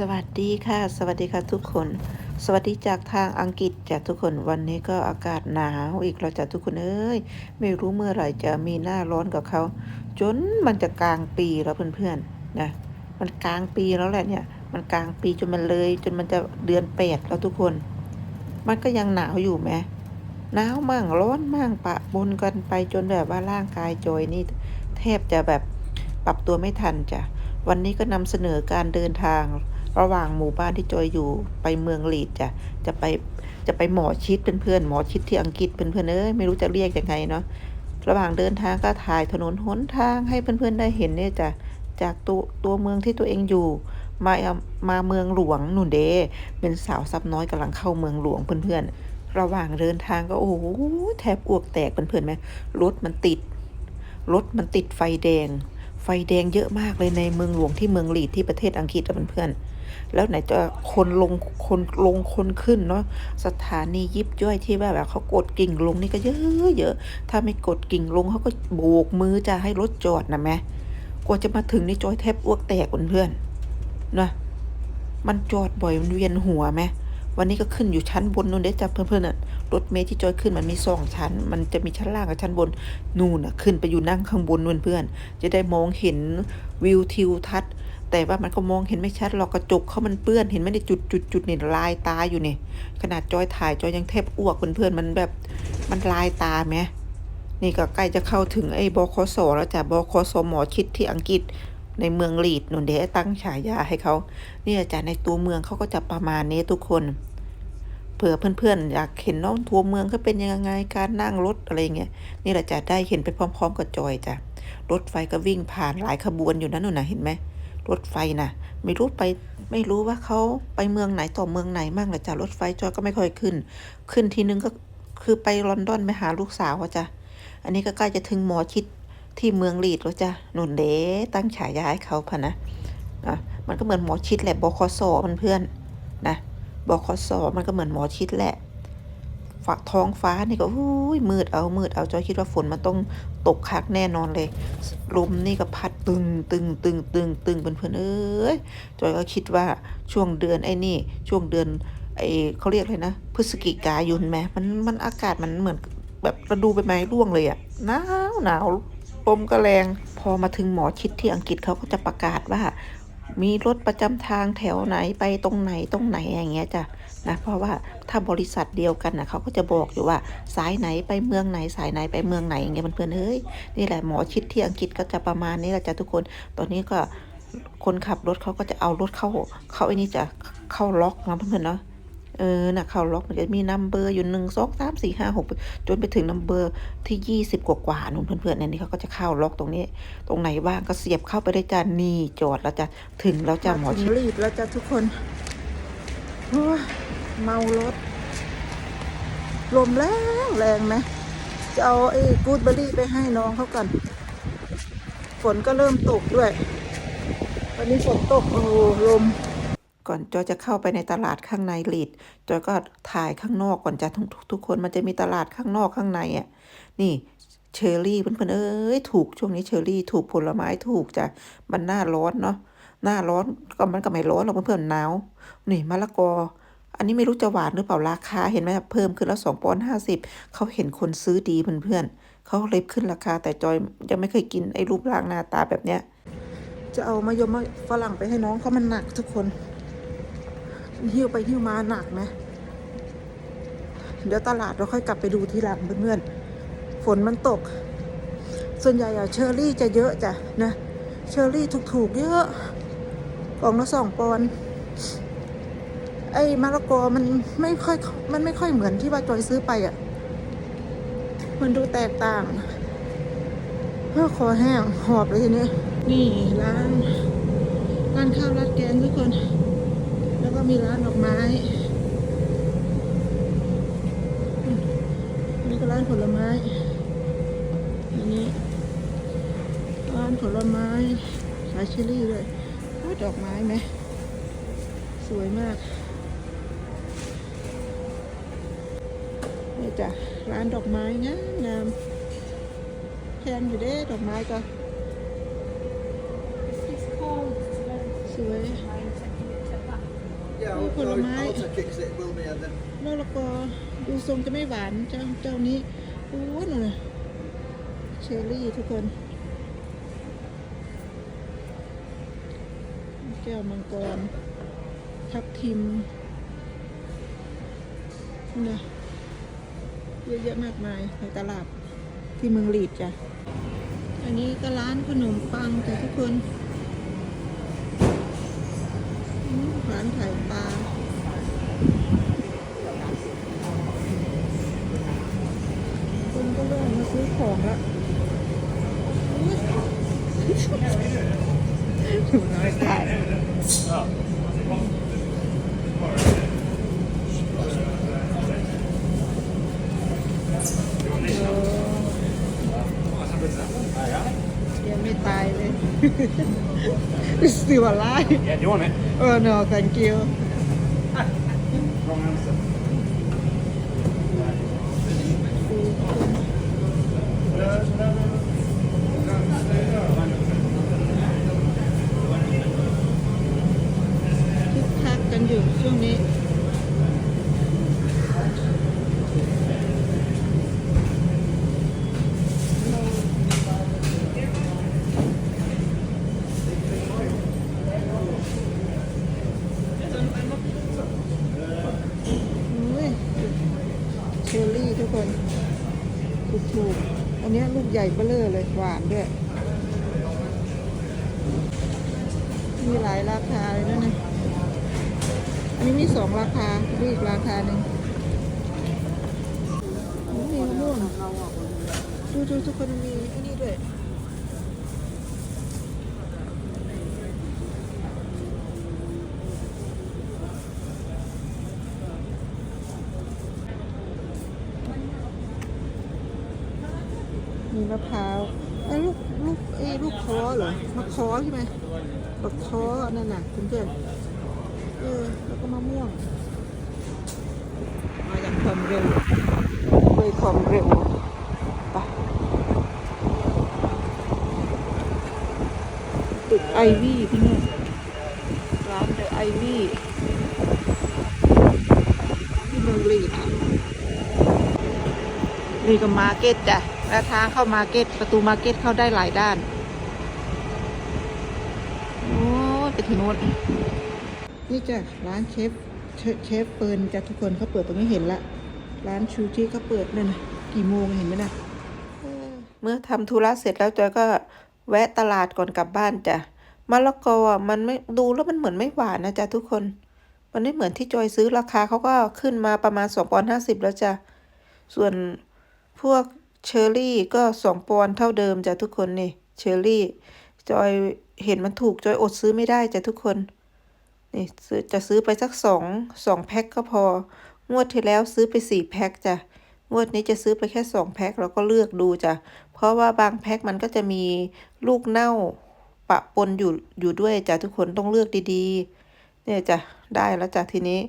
สวัสดีค่ะ สวัสดีค่ะทุกคน สวัสดีจากทางอังกฤษจากทุกคนวันนี้ก็อากาศหนาวอีกแล้วจากทุกคนเอ้ยไม่รู้เมื่อไหร่จะมีหน้าร้อนกับเขา จนมันจะกลางปีแล้วเพื่อนๆนะมันกลางปีแล้วแหละเนี่ย มันกลางปีจนมันเลย จนมันจะเดือนแปดแล้วทุกคน มันก็ยังหนาวอยู่ไหมหนาวมั่งร้อนมั่งปะปนกันไปจนแบบว่าร่างกายจอยนี่แทบจะแบบปรับตัวไม่ทันจ้ะวันนี้ก็นำเสนอการเดินทาง ระหว่างหมู่บ้านที่จอยอยู่ไปเมืองลีดจ้ะจะไปจะไปหมอชิดเพื่อนๆหมอชิดที่อังกฤษเพื่อนๆเอ้ยไม่รู้จะเรียกยังไงเนาะระหว่างเดินทางก็ถ่ายถนนหนทางให้เพื่อนๆได้เห็นเนี่ยจ้ะจากตัวตัวเมืองที่ตัวเองอยู่มามาเมืองหลวงหนุนเดเป็นสาวซับน้อยกำลังเข้าเมืองหลวงเพื่อนๆ ระหว่างเดินทางก็โอ้โหแทบอ้วกแตกเพื่อนๆไหมรถมันติด รถมันติดไฟแดง ไฟแดงเยอะมากเลยในเมืองหลวงที่เมืองลีดที่ประเทศอังกฤษอะเพื่อนๆแล้วไหนจะคนลงคนลงคนขึ้นเนาะสถานียิบย่อยที่แบบเขากดกิ่งลงนี่ก็เยอะเยอะถ้าไม่กดกิ่งลงเขาก็โบกมือจะให้รถจอดนะแม่กว่าจะมาถึงนี่จอยแทบอ้วกแตกเพื่อนๆนะมันจอดบ่อยมันเวียนหัวไหม วันนี้ก็ขึ้นอยู่ชั้นบนนู่นเด้จ้ะเพื่อนๆน่ะรถเมล์ที่จอยขึ้นมันมีสองชั้น มันจะมีชั้นล่างกับชั้นบนนู่นน่ะขึ้นไปอยู่นั่งข้างบนนู่นเพื่อนจะได้มองเห็นวิวทิวทัศน์แต่ว่ามันก็มองเห็นไม่ชัดหรอกกระจกเขามันเปื้อนเห็นไหมในจุดจุดจุดนี่ลายตาอยู่นี่ขนาดจอยถ่ายจอยยังแทบอ้วกเพื่อนๆมันแบบมันลายตาไหมนี่ก็ใกล้จะเข้าถึงไอ้บคสแล้วจ้ะบคสหมอชิดที่อังกฤษ ในเมืองลีดนุนเดตั้งฉายาให้เขาเนี่ยจ้ะในตัวเมืองเขาก็จะประมาณนี้ทุกคนเผื่อเพื่อนๆอยากเห็นน้องทัวเมืองเขาเป็นยังไงการนั่งรถอะไรเงี้ยนี่แหละจะได้เห็นไปพร้อม ๆ กับจอยจ้ะรถไฟก็วิ่งผ่านหลายขบวนอยู่นั่นน่ะเห็นไหมรถไฟน่ะ ไม่รู้ไปไม่รู้ว่าเขาไปเมืองไหนต่อเมืองไหนมั่งละจ้ะรถไฟจอยก็ไม่ค่อยขึ้น ขึ้นทีนึงก็คือไปลอนดอนไปหาลูกสาวอะจ้ะอันนี้ก็ใกล้จะถึงหมอชิด ที่เมืองลีดแล้วจ้ะหนุนเดตั้งฉายาให้เขาพะนะอะมันก็เหมือนหมอชิดแหละบคสมันเพื่อนนะบคสมันก็เหมือนหมอชิดแหละฝักท้องฟ้านี่ก็อุ้ยมืดเอามืดเอาจอยคิดว่าฝนมันต้องตกคักแน่นอนเลย ลมนี่ก็พัดตึงตึงตึงตึงตึงเพื่อนเอ้ยจอยก็คิดว่าช่วงเดือนไอ้นี่ ช่วงเดือนไอ้เขาเรียกอะไรนะ พฤศจิกายนไหมมันมันอากาศมันเหมือนแบบกระดูใบไม้ร่วงเลยอะหนาวหนาว ลมก็แรง พอมาถึงหมอชิดที่อังกฤษเขาก็จะประกาศว่า มีรถประจำทางแถวไหนไปตรงไหนตรงไหนอย่างเงี้ยจ้ะนะเพราะว่าถ้าบริษัทเดียวกันนะเขาก็จะบอกอยู่ว่าสายไหนไปเมืองไหนสายไหนไปเมืองไหนอย่างเงี้ยเพื่อนๆเฮ้ยนี่แหละหมอชิดที่อังกฤษก็จะประมาณนี้แหละจ้ะทุกคน ตอนนี้ก็คนขับรถเขาก็จะเอารถเข้าเข้าไอ้นี่จะเข้าล็อกนะเพื่อนๆเนาะ เออนะเข้าล็อกมันจะมีนัมเบอร์อยู่หนึ่งสองสามสี่ห้าหกจนไปถึงนัมเบอร์ที่ยี่สิบกว่าๆนู่นเพื่อนๆเนี่ยนี่เขาก็จะเข้าล็อกตรงนี้ ตรงไหนว่างก็เสียบเข้าไปได้จ้านี่จอดแล้วจ้ะถึงแล้วจ้ะหมอชิดรีบแล้วจ้ะทุกคนเมารถลมแรงแรงไหมจะเอาไอ้กูดเบอร์รี่ไปให้น้องเขาก่อนฝนก็เริ่มตกด้วย วันนี้ฝนตกโอ้โหลม ก่อนจอยจะเข้าไปในตลาดข้างในลีดจอยก็ถ่ายข้างนอกก่อนจะทุกทุกคนมันจะมีตลาดข้างนอกข้างในอะนี่เชอร์รี่เพื่อนๆเอ้ยถูกช่วงนี้เชอร์รี่ถูกผลไม้ถูกจ้ะมันหน้าร้อนเนาะหน้าร้อนก็มันก็ไม่ร้อนหรอกเพื่อนๆหนาวนี่มะละกอ อันนี้ไม่รู้จะหวานหรือเปล่าราคาเห็นไหมเพิ่มขึ้นแล้วสองปอนห้าสิบเขาเห็นคนซื้อดีเพื่อนๆเขาเลยขึ้นราคาแต่จอยยังไม่เคยกินไอ้รูปร่างหน้าตาแบบเนี้ยจะเอามายมฝรั่งไปให้น้องเขามันหนักทุกคน หิ้วไปหิ้วมาหนักไหมเดี๋ยวตลาดเราค่อยกลับไปดูทีหลังเพื่อนๆ ฝนมันตก ส่วนใหญ่อะเชอร์รี่จะเยอะจ้ะนะ เชอร์รี่ถูกๆ เยอะกล่องละสองปอนไอ้มะละกอมันไม่ค่อยมันไม่ค่อยเหมือนที่ว่าจอยซื้อไปอะ่ะ มันดูแตกต่างเพื่อคอแห้งหอบเลยทีนี้ นี่ร้านร้านข้าวราดแกงทุกคน มีร้านดอกไม้อืมนี่ก็ร้านผลไม้อันนี้ร้านผลไม้ขายเชอรี่ด้วยโอ้ยดอกไม้ไหม สวยมากนี่จ้ะร้านดอกไม้งามงามแพงอยู่เด้ดอกไม้ก็ It's cold. สวย Mind checking it. Yeah, Oh, I'll, ผลไม้มะละกอดูทรงจะไม่หวานเจ้าเจ้านี้โอ้ยน่ะเชอร์รี่ทุกคนแก้วมังกร ทับทิมนะเยอะแยะมากมายในตลาดที่เมืองลีดจ้ะ อันนี้ก็ร้านขนมปังจ้ะทุกคน ร้านขายปลาคนก็เริ่มมาซื้อของละถูกน้อยตายยังไม่ตายเลย still alive Yeah, do you want it? oh no thank you Wrong answer. เนี้ยลูกใหญ่เบ้อเร่อเลย หวานด้วย มีหลายราคาเลยนะเนี่ยอันนี้มีสองราคาดูอีกราคาหนึ่งโอ้มีมะม่วงดูดูทุกคนมีอันนี้ด้วย มีมะพร้าวไอ้ลูกลูกไอ้ลูกคอเหรอมะคอใช่ไหมมะคอนั่นน่ะเพื่อนๆเออแล้วก็มะม่วงมาอย่างความเร็วเลยความเร็วไปตึกไอวี่พี่นี่ร้านเดอะไอวี่ที่เมืองลีดนี่ก็มาร์เก็ตจ้ะ แล้วทางเข้ามาเก็ตประตูมาเก็ตเข้าได้หลายด้าน โอ้ไปถึงโน้นนี่จ้ะร้านเชฟเชฟเชฟเปิร์นจ้ะทุกคนเขาเปิดตรงนี้เห็นละ ร้านชูชีเขาเปิดเนี่ยนะกี่โมงเห็นไหมนะเมื่อทำธุระเสร็จแล้วจอยก็แวะตลาดก่อนกลับบ้านจ้ะมะละกออะมันไม่ดูแล้วมันเหมือนไม่หวานนะจ๊ะทุกคน มันไม่เหมือนที่จอยซื้อราคาเขาก็ขึ้นมาประมาณสองปอนห้าสิบแล้วจ้ะส่วนพวก เชอร์รี่ก็สองปอนเท่าเดิมจ้ะทุกคนนี่เชอร์รี่ จอยเห็นมันถูกจอยอดซื้อไม่ได้จ้ะทุกคนนี่จะซื้อไปสักสองสองแพ็คก็พอ งวดที่แล้วซื้อไปสี่แพ็คจ้ะงวดนี้จะซื้อไปแค่สองแพ็คแล้วก็เลือกดูจ้ะเพราะว่าบางแพ็คมันก็จะมีลูกเน่าปะปนอยู่อยู่ด้วยจ้ะทุกคนต้องเลือกดีๆ เนี่ยจ้ะได้แล้วจ้ะทีนี้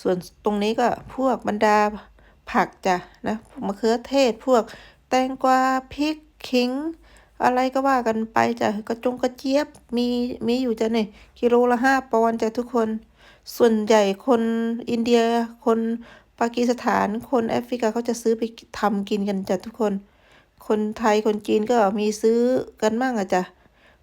ส่วนตรงนี้ก็พวกบรรดาผักจ้ะนะมะเขือเทศพวก แตงกวาพริกขิง อะไรก็ว่ากันไปจ้ะกระจงกระเจี๊ยบมีมีอยู่จ้ะเนี่ยกิโลละห้าปอนด์จ้ะทุกคน ส่วนใหญ่คนอินเดีย คนปากีสถาน คนแอฟริกาเขาจะซื้อไปทำกินกันจ้ะทุกคน คนไทยคนจีนก็มีซื้อกันมั่งอะจ้ะ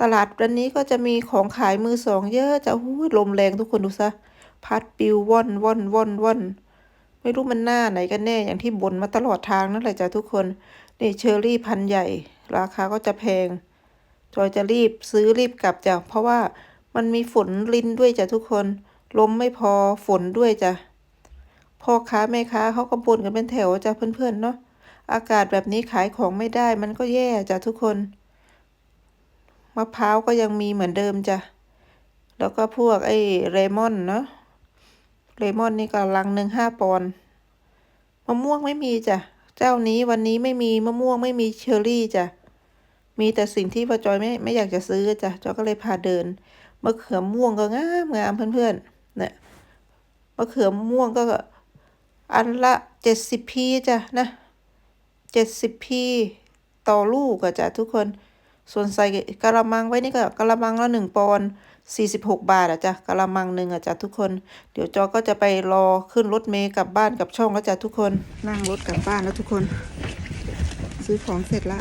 ตลาดวันนี้ก็จะมีของขายมือสองเยอะจ้ะหูยลมแรงทุกคนดูซะ พัดปิวว่อนว่อนว่อนว่อน ไม่รู้มันหน้าไหนกันแน่อย่างที่บ่นมาตลอดทางนั่นแหละจ้ะทุกคน นี่เชอรี่พันธุ์ใหญ่ ราคาก็จะแพง จอยจะรีบซื้อรีบกลับจ้ะเพราะว่ามันมีฝนลินด้วยจ้ะทุกคน ลมไม่พอฝนด้วยจ้ะพ่อค้าแม่ค้าเขาก็บ่นกันเป็นแถวจ้ะเพื่อนๆเนาะอากาศแบบนี้ขายของไม่ได้มันก็แย่จ้ะทุกคนมะพร้าวก็ยังมีเหมือนเดิมจ้ะแล้วก็พวกไอ้เลมอนเนาะเลมอนนี่ก็ลังหนึ่งห้าปอนมะม่วงไม่มีจ้ะ เจ้านี้วันนี้ไม่มีมะม่วงไม่มีเชอร์รี่จ้ะ มีแต่สิ่งที่ป้าจอยไม่ไม่อยากจะซื้อจ้ะจอยก็เลยพาเดินมะเขือม่วงก็งามงามเพื่อนๆเนี่ยมะเขือม่วงก็อันละเจ็ดสิบพีจ้ะนะเจ็ดสิบพีต่อลูกอะจ้ะทุกคน ส่วนใส่กะละมังไว้นี่ก็กะละมังละหนึ่งปอนด์46 บาทอะจ้ะกะละมังหนึ่งอะจ้ะทุกคน เดี๋ยวจอก็จะไปรอขึ้นรถเมย์กลับบ้านกับช่องแล้วจ้ะทุกคน นั่งรถกลับบ้านแล้วทุกคน ซื้อของเสร็จละ